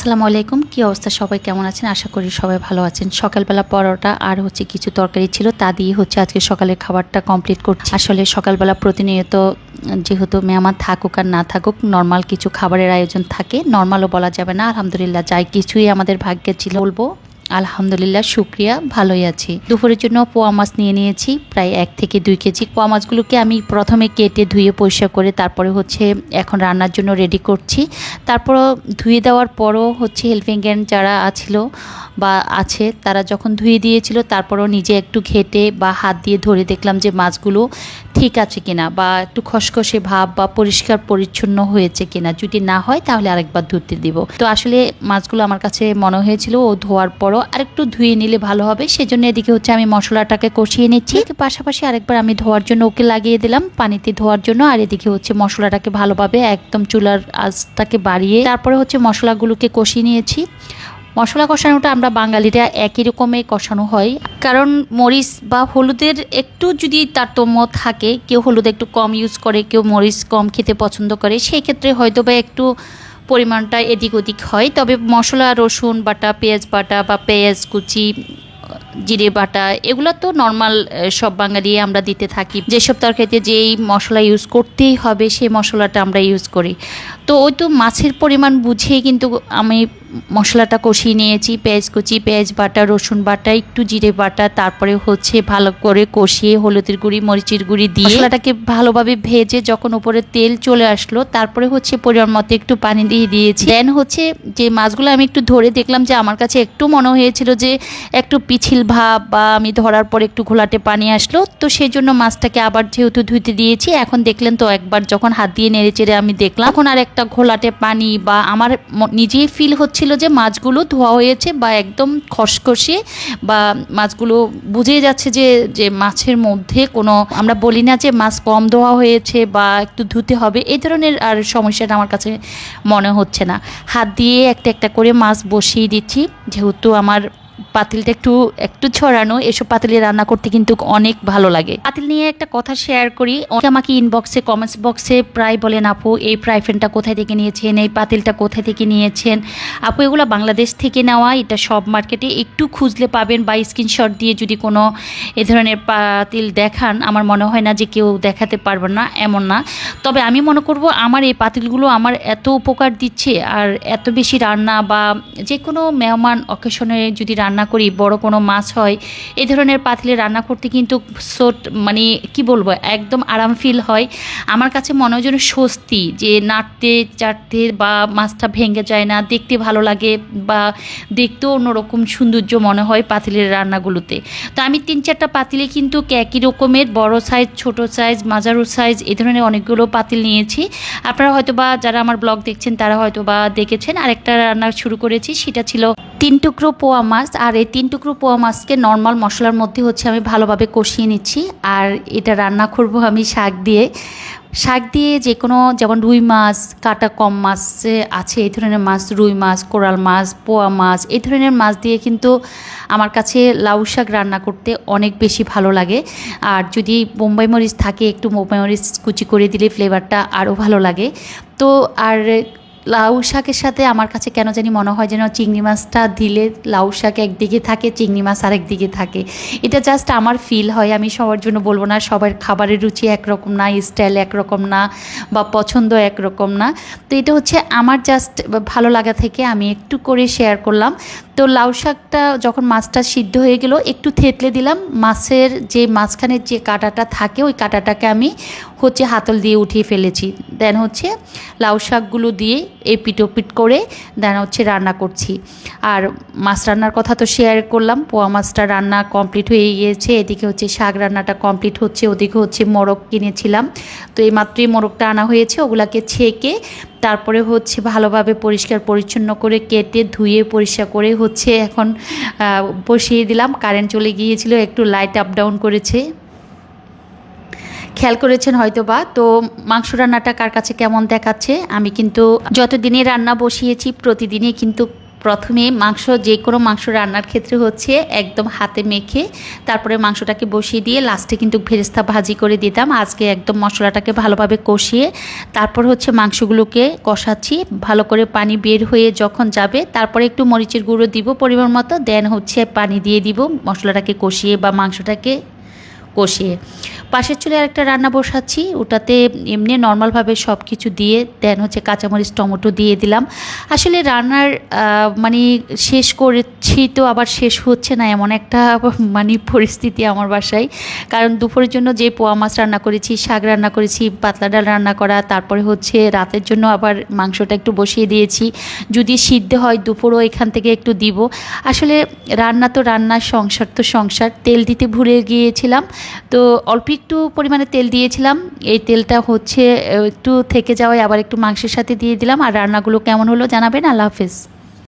আসসালামু আলাইকুম। কি অবস্থা? সবাই কেমন আছেন? আশা করি সবাই ভালো আছেন। সকালবেলা পরোটা আর হচ্ছে কিছু তরকারি ছিল, তা দিয়ে হচ্ছে আজকে সকালের খাবারটা কমপ্লিট করছি। আসলে সকালবেলা প্রতিনিয়ত যেহেতু মেহমান থাকুক আর না থাকুক নর্মাল কিছু খাবারের আয়োজন থাকে। নর্মালও বলা যাবে না। আলহামদুলিল্লাহ, যাই কিছুই আমাদের ভাগ্যে ছিল, বলব। আলহামদুলিল্লাহ, শুক্রিয়া, ভালোই আছি। দুপুরের জন্য পোয়া মাছ নিয়ে নিয়েছি, প্রায় এক থেকে দুই কেজি। পোয়া মাছগুলোকে আমি প্রথমে কেটে ধুয়ে পরিষ্কার করে তারপরে হচ্ছে এখন রান্নার জন্য রেডি করছি। তারপরও ধুয়ে দেওয়ার পরও হচ্ছে হেল্পিং হ্যান্ড যারা আছিল বা আছে, তারা যখন ধুয়ে দিয়েছিল, তারপরও নিজে একটু ঘেটে বা হাত দিয়ে ধরে দেখলাম যে মাছগুলো ঠিক আছে কিনা বা একটু খসখসে ভাব বা পরিষ্কার পরিচ্ছন্ন হয়েছে কিনা। যদি না হয়, তাহলে আরেকবার ধুতে দিব। তো আসলে মাছগুলো আমার কাছে মনে হয়েছিল, ও ধোয়ার পরও আরেকটু ধুয়ে নিলে ভালো হবে। সেজন্য এদিকে হচ্ছে আমি মশলাটাকে কষিয়ে নিচ্ছি। পাশাপাশি আরেকবার আমি ধোয়ার জন্য ওকে লাগিয়ে দিলাম পানিতে ধোয়ার জন্য। আর এদিকে হচ্ছে মশলাটাকে ভালোভাবে একদম চুলার আঁচটাকে বাড়িয়ে তারপরে হচ্ছে মশলাগুলোকে কষিয়ে নিয়েছি। মশলা কষানোটা আমরা বাঙালিরা একই রকমই কষানো হয়। কারণ মরিচ বা হলুদের একটু যদি তারতম্য থাকে, কেউ হলুদ একটু কম ইউজ করে, কেউ মরিচ কম খেতে পছন্দ করে, সেই ক্ষেত্রে হয়তো বা একটু পরিমাণটা এদিক ওদিক হয়। তবে মশলা, রসুন বাটা, পেঁয়াজ বাটা বা পেঁয়াজ, কুচি, জিরে বাটা, এগুলো তো নর্মাল সব বাঙালি আমরা দিতে থাকি। যেসব তরকারিতে যেই মশলা ইউজ করতেই হবে, সেই মশলাটা আমরা ইউজ করি। তো ওই তো মাছের পরিমাণ বুঝিয়ে কিন্তু আমি মশলাটা কষিয়ে নিয়েছি, পেঁয়াজ কুচি, পেঁয়াজ বাটা, রসুন বাটা, একটু জিরে বাটা, তারপরে হচ্ছে ভালো করে কষিয়ে হলুদের গুঁড়ি, মরিচের গুঁড়ি দিয়ে মশলাটাকে ভালোভাবে ভেজে যখন উপরে তেল চলে আসলো, তারপরে হচ্ছে পরিমাণ মতো একটু পানি দিয়ে দিয়েছি। দেন হচ্ছে যে মাছগুলো আমি একটু ধরে দেখলাম যে আমার কাছে একটু মনে হয়েছিল যে একটু পিছিল ভাব বা আমি ধরার পর একটু ঘোলাটে পানি আসলো, তো সেই জন্য মাছটাকে আবার যেহেতু ধুইতে দিয়েছি, এখন দেখলেন তো একবার যখন হাত দিয়ে নেড়ে চেড়ে আমি দেখলাম এখন আর একটা ঘোলাটে পানি বা আমার নিজেই ফিল হচ্ছিল যে মাছগুলো ধোয়া হয়েছে বা একদম খসখসে বা মাছগুলো বুঝে যাচ্ছে যে যে মাছের মধ্যে কোনো, আমরা বলি না যে মাছ কম ধোয়া হয়েছে বা একটু ধুতে হবে, এই ধরনের আর সমস্যাটা আমার কাছে মনে হচ্ছে না। হাত দিয়ে একটা একটা করে মাছ বসিয়ে দিচ্ছি, যেহেতু আমার পাতিলটা একটু একটু ছড়ানো, এসব পাতিলে রান্না করতে কিন্তু অনেক ভালো লাগে। পাতিল নিয়ে একটা কথা শেয়ার করি। আমাকে ইনবক্সে কমেন্টস বক্সে প্রায় বলেন, আপু, এই ফ্রাই প্যানটা কোথায় থেকে নিয়েছেন? এই পাতিলটা কোথায় থেকে নিয়েছেন? আপু, এগুলো বাংলাদেশ থেকে নেওয়া, এটা সব মার্কেটে একটু খুঁজলে পাবেন বা স্ক্রিনশট দিয়ে যদি কোনো এ ধরনের পাতিল দেখান, আমার মনে হয় না যে কেউ দেখাতে পারবে না, এমন না। তবে আমি মনে করব, আমার এই পাতিলগুলো আমার এত উপকার দিচ্ছে, আর এত বেশি রান্না বা যে কোনো মেহমান অকেশনে যদি রান্না করি, বড় কোনো মাছ হয়, এই ধরনের পাতিলে রান্না করতে কিন্তু সোট মানে কি বলব, একদম আরাম ফিল হয়। আমার কাছে মনে হয় যেন স্বস্তি যে নাড়তে চাটতে বা মাছটা ভেঙে যায় না, দেখতে ভালো লাগে বা দেখতেও অন্যরকম সৌন্দর্য মনে হয় পাতিলের রান্নাগুলোতে। তো আমি তিন চারটা পাতিলে কিন্তু একই রকমের, বড় সাইজ ছোট সাইজ মাঝারু সাইজ এই ধরনের অনেকগুলো পাতিল নিয়েছি। আপনারা হয়তো বা যারা আমার ব্লগ দেখছেন, তারা হয়তো বা দেখেছেন। আরেকটা রান্না শুরু করেছি, সেটা ছিল তিন টুকরো পোয়া মাছ, আর এই তিন টুকরো পোয়া মাছকে নর্মাল মশলার মধ্যে হচ্ছে আমি ভালোভাবে কষিয়ে নিচ্ছি। আর এটা রান্না করব আমি শাক দিয়ে। শাক দিয়ে যে কোনো, যেমন রুই মাছ, কাটা কম মাছ আছে, এই ধরনের মাছ, রুই মাছ, কোরাল মাছ, পোয়া মাছ, এই ধরনের মাছ দিয়ে কিন্তু আমার কাছে লাউ শাক রান্না করতে অনেক বেশি ভালো লাগে। আর যদি বোম্বাই মরিচ থাকে, একটু বোম্বাই মরিচ কুচি করে দিলে ফ্লেভারটা আরও ভালো লাগে। তো আর লাউ শাকের সাথে আমার কাছে কেন জানি মনে হয় যেন চিংড়ি মাছটা দিলে লাউ শাক একদিকে থাকে, চিংড়ি মাছ আরেক দিকে থাকে। এটা জাস্ট আমার ফিল হয়, আমি সবার জন্য বলব না, সবার খাবারের রুচি একরকম না স্টাইল একরকম না বা পছন্দ একরকম না। তো এটা হচ্ছে আমার জাস্ট ভালো লাগা থেকে আমি একটু করে শেয়ার করলাম। তো লাউ শাকটা যখন মাছটা সিদ্ধ হয়ে গেল, একটু থেতলে দিলাম। মাছের যে মাঝখানের যে কাঁটাটা থাকে, ওই কাঁটাটাকে আমি হচ্ছে হাতল দিয়ে উঠিয়ে ফেলেছি। দেন হচ্ছে লাউ শাকগুলো দিয়ে এপিট ওপিট করে দেন হচ্ছে রান্না করছি। আর মাছ রান্নার কথা তো শেয়ার করলাম, পোয়া মাছটা রান্না কমপ্লিট হয়ে গিয়েছে। এদিকে হচ্ছে শাক রান্নাটা কমপ্লিট হচ্ছে, ওদিকে হচ্ছে মোরগ কিনেছিলাম। তো এই মাত্রই মোরগটা আনা হয়েছে, ওগুলাকে ছেঁকে তারপরে হচ্ছে ভালোভাবে পরিষ্কার পরিচ্ছন্ন করে কেটে ধুয়ে পরিষ্কার করে হচ্ছে এখন বসিয়ে দিলাম। কারেন্ট চলে গিয়েছিল, একটু লাইট আপ ডাউন করেছে। খেয়াল করেছেন হয়তো বা তো মাংস রান্নাটা কার কাছে কেমন দেখাচ্ছে? আমি কিন্তু যতদিনই রান্না বসিয়েছি, প্রতিদিনই কিন্তু প্রথমে মাংস, যে কোনো মাংস রান্নার ক্ষেত্রে হচ্ছে একদম হাতে মেখে তারপরে মাংসটাকে বসিয়ে দিয়ে লাস্টে কিন্তু ভেরেস্তা ভাজি করে দিতাম। আজকে একদম মশলাটাকে ভালোভাবে কষিয়ে তারপর হচ্ছে মাংসগুলোকে কষাচ্ছি। ভালো করে পানি বের হয়ে যখন যাবে তারপরে একটু মরিচের গুঁড়ো দিব পরিমাণ মতো দেন হচ্ছে পানি দিয়ে দিব মশলাটাকে কষিয়ে বা মাংসটাকে কষিয়ে। পাশের চুলে আরেকটা রান্না বসাচ্ছি, ওটাতে এমনি নর্মালভাবে সব কিছু দিয়ে দেন হচ্ছে কাঁচামরিচ, টমেটো দিয়ে দিলাম। আসলে রান্নার মানে শেষ করেছি তো আবার শেষ হচ্ছে না এমন একটা মানে পরিস্থিতি আমার বাসায়। কারণ দুপুরের জন্য যে পোয়া মাছ রান্না করেছি, শাক রান্না করেছি, পাতলা ডাল রান্না করা, তারপরে হচ্ছে রাতের জন্য আবার মাংসটা একটু বসিয়ে দিয়েছি। যদি সিদ্ধ হয় দুপুরও এখান থেকে একটু দিব। আসলে রান্না তো রান্না, সংসার তো সংসার। তেল দিতে ভুলে গিয়েছিলাম। তো অল্প একটু পরিমাণে তেল দিয়েছিলাম। এই তেলটা হচ্ছে একটু থেকে যাওয়ায় আবার একটু মাংসের সাথে দিয়ে দিলাম। আর রান্নাগুলো কেমন হলো জানাবেন। আল্লাহ হাফেজ।